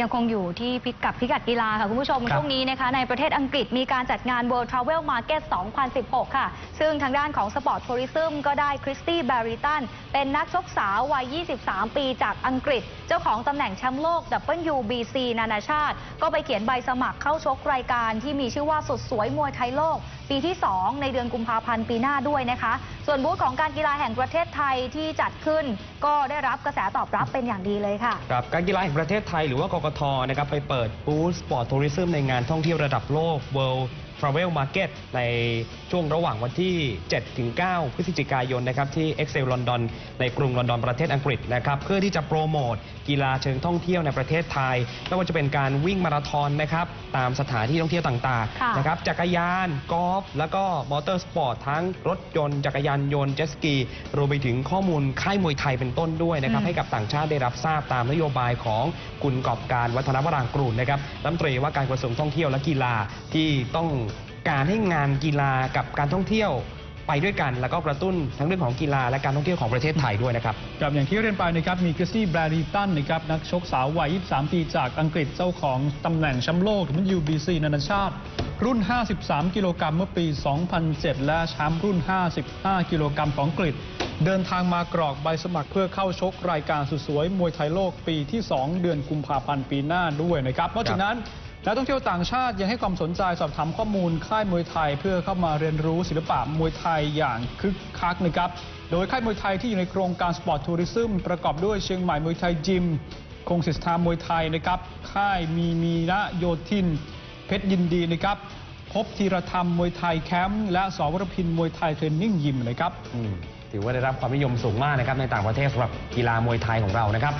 ยังคงอยู่ที่พิกัดพิกัดกีฬาค่ะ คุณผู้ชมครับช่วงนี้นะคะในประเทศอังกฤษมีการจัดงาน World Travel Market 2016 ค่ะ ซึ่งทางด้านของ Sport Tourism ก็ได้คริสตี้แบริตันเป็นนักชกสาววัย 23 ปีจากอังกฤษ เจ้าของตำแหน่งแชมป์โลก WBC นานาชาติ ก็ไปเขียนใบสมัครเข้าชกรายการที่มีชื่อว่าสุดสวยมวยไทยโลก ปีที่ 2 ในเดือนกุมภาพันธ์ปีหน้าด้วยนะคะ ส่วนบูธของการกีฬาแห่งประเทศไทยที่จัดขึ้น ก็ได้รับกระแสตอบรับเป็นอย่างดีเลยค่ะครับการกีฬาแห่งประเทศไทยหรือว่ากกทนะครับไปเปิดบูธสปอร์ตทัวริซึมในงานท่องเที่ยวระดับโลก World Travel Market ในช่วงระหว่างวันที่ 7-9 พฤศจิกายนนะครับที่ Excel London ในกรุงลอนดอนประเทศอังกฤษนะครับเพื่อที่จะโปรโมทกีฬาเชิงท่องเที่ยวในประเทศไทยไม่ว่าจะเป็นการวิ่งมาราธอนนะครับตามสถานที่ท่องเที่ยวต่างค่ะๆนะครับจักรยานกอล์ฟแล้วก็มอเตอร์สปอร์ตทั้งรถยนต์จักรยานยนต์เจ็ตสกีรวมไปถึงข้อมูลค่ายมวยไทยเป็นต้นด้วยนะครับอืมให้กับต่างชาติได้รับทราบตามนโยบายของคุณกอบการวัฒนวรางกูลนะครับรัฐมนตรีว่าการกระทรวงท่องเที่ยวและกีฬาที่ต้อง การให้งานกีฬากับการท่องเที่ยวไปด้วยกัน แล้วก็กระตุ้นทั้งเรื่องของกีฬาและการท่องเที่ยวของประเทศไทยด้วยนะครับครับอย่างที่เรียนไปนะครับมีคริสตี้แบรดีตันนะครับนักชกสาววัย 23 ปีจากอังกฤษเจ้าของตำแหน่งแชมป์โลก WBC นานาชาติ รุ่น 53 กิโลกรัมเมื่อปี 2007 และแชมป์รุ่น 55 กิโลกรัมของอังกฤษ เดินทางมากรอกใบสมัครเพื่อเข้าชกรายการสุดสวยมวยไทยโลกปีที่ 2 เดือนกุมภาพันธ์ปีหน้าด้วยนะครับเพราะฉะนั้น นักท่องเที่ยวต่างชาติยังให้ความสนใจสอบถามข้อมูลค่ายมวยไทย เพื่อเข้ามาเรียนรู้ศิลปะมวยไทยอย่างคึกคักนะครับ โดยค่ายมวยไทยที่อยู่ในโครงการสปอร์ตทัวริซึมประกอบด้วยเชียงใหม่มวยไทยยิม คงศิษฐามวยไทยนะครับ ค่ายมีมีนะโยธิน เพชรยินดีนะครับ พบธีรธรรมมวยไทยแคมป์และสวรพินมวยไทยเทรนนิ่งยิมนะครับ ถือว่าได้รับความนิยมสูงมากนะครับในต่างประเทศสำหรับกีฬามวยไทยของเรานะครับ